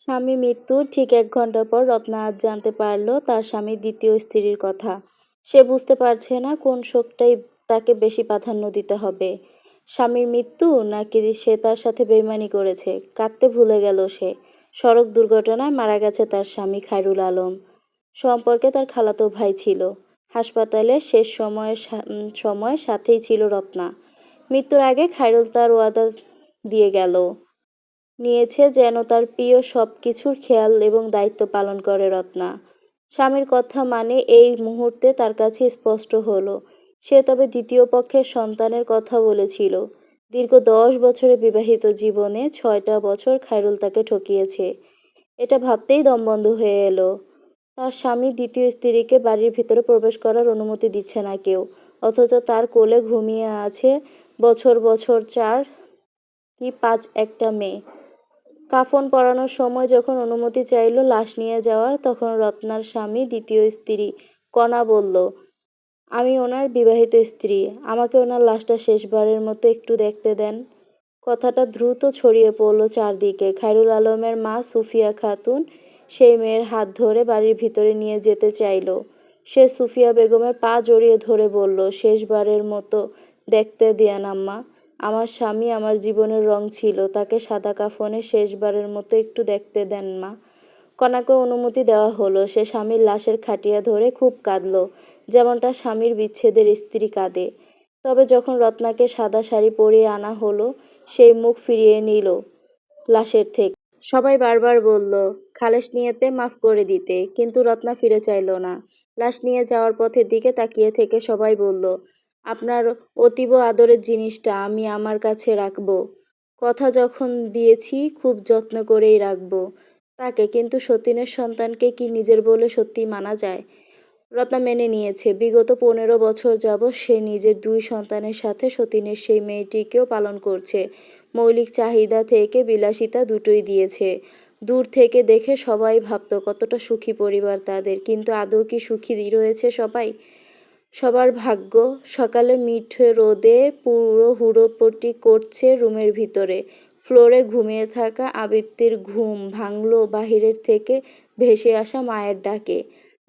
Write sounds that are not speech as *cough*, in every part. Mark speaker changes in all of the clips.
Speaker 1: স্বামী মৃত্যুর ঠিক এক ঘণ্টা পর রত্না আজ জানতে পারল তার স্বামীর দ্বিতীয় স্ত্রীর কথা। সে বুঝতে পারছে না কোন শোকটাই তাকে বেশি প্রাধান্য দিতে হবে। স্বামীর মৃত্যু নাকি সে তার সাথে বেইমানি করেছে? কাঁদতে ভুলে গেল সে। সড়ক দুর্ঘটনায় মারা গেছে তার স্বামী খায়রুল আলম। সম্পর্কে তার খালাতো ভাই ছিল। হাসপাতালে শেষ সময়ের সময় সাথেই ছিল রত্না। মৃত্যুর আগে খায়রুল তার ওয়াদা দিয়ে গেল। নিয়েছে যেন তার প্রিয় সব কিছুর খেয়াল এবং দায়িত্ব পালন করে রত্না। স্বামীর কথা মানে এই মুহূর্তে তার কাছে স্পষ্ট হলো। সে তবে দ্বিতীয় পক্ষের সন্তানের কথা বলেছিল। দীর্ঘ দশ বছরে বিবাহিত জীবনে ছয়টা বছর খায়রুল তাকে ঠকিয়েছে। এটা ভাবতেই দমবন্ধ হয়ে এলো। তার স্বামী দ্বিতীয় স্ত্রীকে বাড়ির ভিতরে প্রবেশ করার অনুমতি দিচ্ছে না কেউ, অথচ তার কোলে ঘুমিয়ে আছে বছর বছর চার কি পাঁচ একটা মেয়ে। কাফন পরানোর সময় যখন অনুমতি চাইল লাশ নিয়ে যাওয়ার, তখন রত্নার স্বামী দ্বিতীয় স্ত্রী কণা বলল, আমি ওনার বিবাহিত স্ত্রী, আমাকে ওনার লাশটা শেষবারের মতো একটু দেখতে দেন। কথাটা দ্রুত ছড়িয়ে পড়ল চারদিকে। খায়রুল আলমের মা সুফিয়া খাতুন সেই মেয়ের হাত ধরে বাড়ির ভিতরে নিয়ে যেতে চাইল। সে সুফিয়া বেগমের পা জড়িয়ে ধরে বলল, শেষবারের মতো দেখতে দিয়ান আম্মা। আমার স্বামী আমার জীবনের রং ছিল, তাকে সাদা কাফনে শেষবারের মতো একটু দেখতে দেন মা। কনাকে অনুমতি দেওয়া হলো। সে স্বামীর লাশের খাটিয়া ধরে খুব কাঁদল, যেমনটা স্বামীর বিচ্ছেদের স্ত্রী কাঁদে। তবে যখন রত্নাকে সাদা শাড়ি পরিয়ে আনা হলো, সেই মুখ ফিরিয়ে নিল লাশের থেকে। সবাই বারবার বলল খালেস নিয়েতে মাফ করে দিতে। কিন্তু রত্না ফিরে চাইল না। লাশ নিয়ে যাওয়ার পথের দিকে তাকিয়ে থেকে সবাই বলল আপনার অতীব আদরের জিনিসটা আমি আমার কাছে রাখব। কথা যখন দিয়েছি, খুব যত্ন করেই রাখব তাকে। কিন্তু সতীনের সন্তানকে কি নিজের বলে সত্যি মানা যায়? রত্না মেনে নিয়েছে। বিগত পনেরো বছর যাব সে নিজের দুই সন্তানের সাথে সতীনের সেই মেয়েটিকেও পালন করছে। মৌলিক চাহিদা থেকে বিলাসিতা দুটোই দিয়েছে। দূর থেকে দেখে সবাই ভাবত কতটা সুখী পরিবার তাদের। কিন্তু আদৌ কি সুখী রয়েছে সবাই? সবার ভাগ্য, সকালে মিঠে রোদে পুরো হুড়োপটি করছে রুমের ভিতরে। ফ্লোরে ঘুমিয়ে থাকা আবৃত্তির ঘুম ভাঙল বাহিরের থেকে ভেসে আসা মায়ের ডাকে।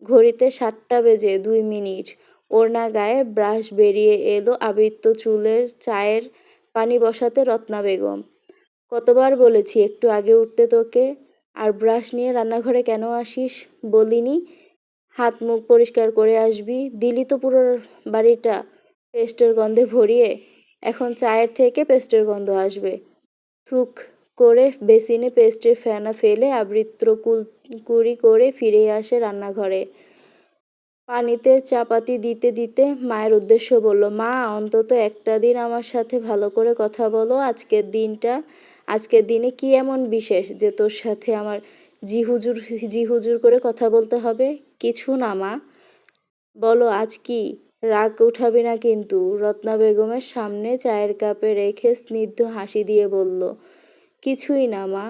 Speaker 1: ঘড়িতে সাতটা বেজে দুই মিনিট। ওড়না গায়ে ব্রাশ বেরিয়ে এলো আবৃত্ত চুলের চায়ের পানি বসাতে রত্না বেগম। কতবার বলেছি একটু আগে উঠতে তোকে, আর ব্রাশ নিয়ে রান্নাঘরে কেন আসিস? বলিনি। হাত মুখ পরিষ্কার করে আসবি। দিলি তো পুরো বাড়িটা পেস্টের গন্ধে ভরিয়ে, এখন চায়ের থেকে পেস্টের গন্ধ আসবে। থুক করে বেসিনে পেস্টের ফেনা ফেলে আবৃত্র কুল, কুড়ি করে ফিরে আসে রান্নাঘরে। পানিতে চাপাতি দিতে দিতে মায়ের উদ্দেশ্য বলল, মা, অন্তত একটা দিন আমার সাথে ভালো করে কথা বলো। আজকের দিনটা, আজকের দিনে কি এমন বিশেষ যে তোর সাথে আমার জি হুজুর জি হুজুর করে কথা বলতে হবে। কিছু না, মা। বলো, আজ কি রাগ উঠাবি না কিন্তু? রত্না বেগমের সামনে চায়ের কাপে রেখে স্নিগ্ধ হাসি দিয়ে বলল, কিছুই না, মা।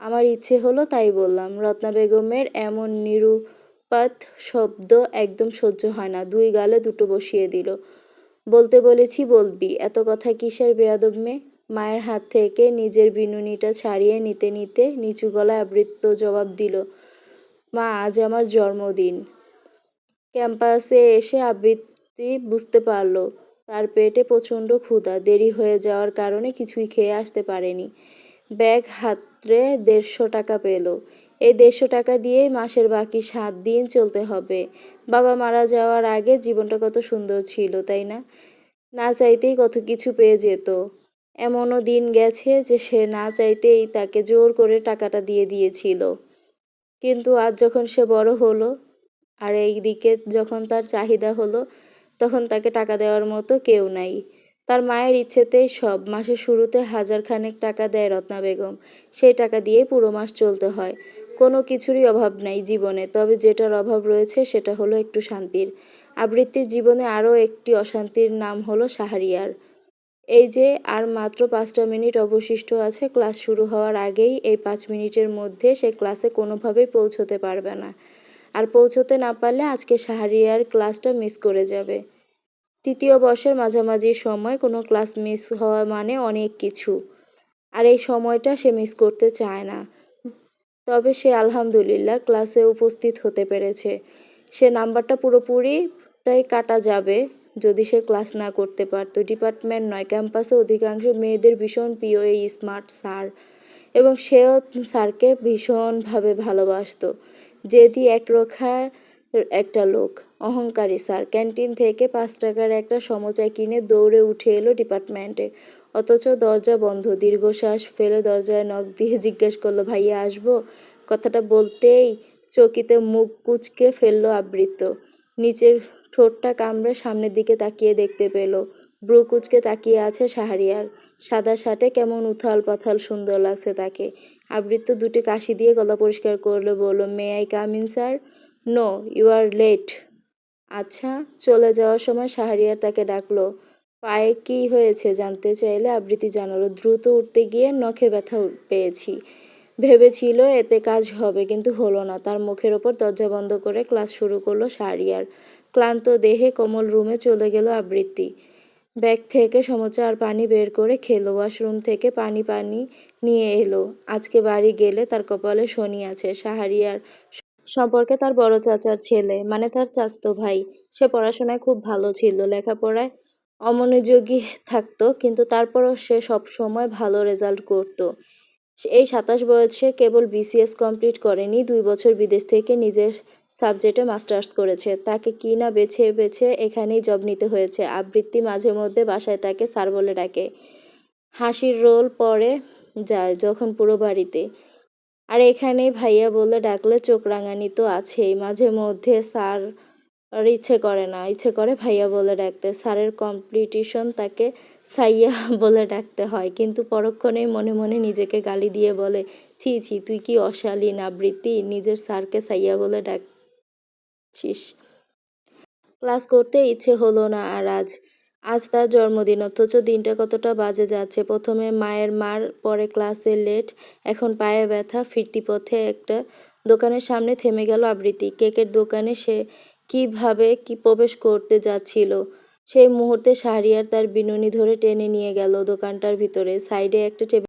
Speaker 1: আমার ইচ্ছে হলো তাই বললাম। রত্না বেগমের এমন নিরুপাত শব্দ একদম সহ্য হয় না। দুই গালে দুটো বসিয়ে দিল। বলতে বলেছি, বলবি। এত কথা কিসের বেয়াদব মেয়ে? মায়ের হাত থেকে নিজের বিনুনিটা ছাড়িয়ে নিতে নিতে নিচু গলায় আবৃত্ত জবাব দিল, মা, আজ আমার জন্মদিন। ক্যাম্পাসে এসে আবৃত্তি বুঝতে পারল, তার পেটে প্রচণ্ড ক্ষুধা, দেরি হয়ে যাওয়ার কারণে কিছুই খেয়ে আসতে পারেনি। ব্যাগ হাতরে দেড়শো টাকা পেল। এই দেড়শো টাকা দিয়েই মাসের বাকি সাত দিন চলতে হবে। বাবা মারা যাওয়ার আগে জীবনটা কত সুন্দর ছিল, তাই না? না চাইতেই কত কিছু পেয়ে যেত। এমনও দিন গেছে যে সে না চাইতেই তাকে জোর করে টাকাটা দিয়ে দিয়েছিল। কিন্তু আজ যখন সে বড় হলো আর এই দিকে যখন তার চাহিদা হলো, তখন তাকে টাকা দেওয়ার মতো কেউ নাই। তার মায়ের ইচ্ছেতেই সব মাসের শুরুতে হাজার খানেক টাকা দেয় রত্না বেগম। সেই টাকা দিয়ে পুরো মাস চলতে হয়। কোনো কিছুরই অভাব নাই জীবনে, তবে যেটার অভাব রয়েছে সেটা হলো একটু শান্তির। আবৃত্তির জীবনে আরও একটি অশান্তির নাম হলো সাহারিয়ার। এই যে, আর মাত্র পাঁচটা মিনিট অবশিষ্ট আছে, ক্লাস শুরু হওয়ার আগেই এই পাঁচ মিনিটের মধ্যে সে ক্লাসে কোনোভাবেই পৌঁছতে পারবে না। আর পৌঁছতে না পারলে আজকে সাহারিয়ার ক্লাসটা মিস করে যাবে। তৃতীয় বর্ষের মাঝামাঝি সময় কোনো ক্লাস মিস হওয়া মানে অনেক কিছু। আর এই সময়টা সে মিস করতে চায় না। তবে সে আলহামদুলিল্লাহ ক্লাসে উপস্থিত হতে পেরেছে। সে নাম্বারটা পুরোপুরিটাই কাটা যাবে। যদি সে ক্লাস না করতে পারতো। ডিপার্টমেন্ট নয়, ক্যাম্পাসে অধিকাংশ মেয়েদের ভীষণ প্রিয় এই স্মার্ট স্যার এবং সেও স্যারকে ভীষণভাবে ভালোবাসতো। জেদি একরোখা একটা লোক, অহংকারী স্যার। ক্যান্টিন থেকে পাঁচ টাকার একটা সমোচা কিনে দৌড়ে উঠে এলো ডিপার্টমেন্টে। অথচ দরজা বন্ধ। দীর্ঘশ্বাস ফেলে দরজায় নখ দিয়ে জিজ্ঞেস করল, ভাইয়া, আসব? কথাটা বলতেই চকিতে মুখ কুচকে ফেলল আবৃত্ত। নিচের ঠোঁটটা কামড়ে সামনের দিকে তাকিয়ে দেখতে পেল। ব্রু কুচকে তাকিয়ে আছে শাহরিয়ার। সাদা শার্টে কেমন উথাল পাথাল সুন্দর লাগছে তাকে। আবৃত্ত দুটি কাশি দিয়ে গলা পরিষ্কার করল বলল may I come in sir no you are late আচ্ছা চলে যাওয়ার সময় শাহরিয়ার তাকে ডাকলো। পায়ে কি হয়েছে জানতে চাইলে আবৃত্তি জানালো, দ্রুত উঠতে গিয়ে নখে ব্যথা পেয়েছি। ভেবেছিল, এতে কাজ হবে। কিন্তু হলো না। তার মুখের ওপর দরজা বন্ধ করে ক্লাস শুরু করল শাহরিয়ার ক্লান্ত দেহে কোমল রুমে চলে গেল আবৃত্তি। ব্যাগ থেকে সমোচা আর পানি বের করে খেলো। ওয়াশরুম থেকে পানি পানি নিয়ে এলো। আজকে বাড়ি গেলে তার কপালে শনি আছে। শাহরিয়ার সম্পর্কে তার বড় চাচার ছেলে মানে তার চাচতো ভাই। সে পড়াশোনায় খুব ভালো ছিল, লেখাপড়ায় অমনোযোগী থাকতো, কিন্তু তারপরও সে সব সময় ভালো রেজাল্ট করতো। এই সাতাশ বয়সে কেবল বিসিএস কমপ্লিট করেনি, দুই বছর বিদেশ থেকে নিজের সাবজেক্টে মাস্টার্স করেছে। তাকে কি না বেছে বেছে এখানেই জব নিতে হয়েছে। আবৃত্তি মাঝে মধ্যে বাসায় তাকে স্যার বলে ডাকে। হাসির রোল পরে যায় যখন পুরো বাড়িতে। আর এখানেই ভাইয়া বলে ডাকলে চোখ রাঙানি তো আছেই। মাঝে মধ্যে স্যার ইচ্ছে করে না। ইচ্ছে করে ভাইয়া বলে ডাকতে। স্যারের কম্পিটিশন তাকে সাইয়া *laughs* বলে ডাকতে হয়। কিন্তু পরক্ষণেই মনে মনে নিজেকে গালি দিয়ে বলে, ছি ছি, তুই কি অশালীন আবৃত্তি? নিজের স্যারকে সাইয়া বলে ডাকছিস। ক্লাস করতে ইচ্ছে হলো না আর আজ। আজ তার জন্মদিন, অথচ দিনটা কতটা বাজে যাচ্ছে। প্রথমে মায়ের মার, পরে ক্লাসে লেট, এখন পায়ে ব্যথা, ফিরতি পথে একটা দোকানের সামনে থেমে গেল আবৃত্তি। কেকের দোকানে সে কীভাবে কি প্রবেশ করতে যাচ্ছিল? সেই মুহূর্তে শাহরিয়ার তার বিনুনি ধরে টেনে নিয়ে গেল দোকানটার ভিতরে। সাইডে একটা টেবিল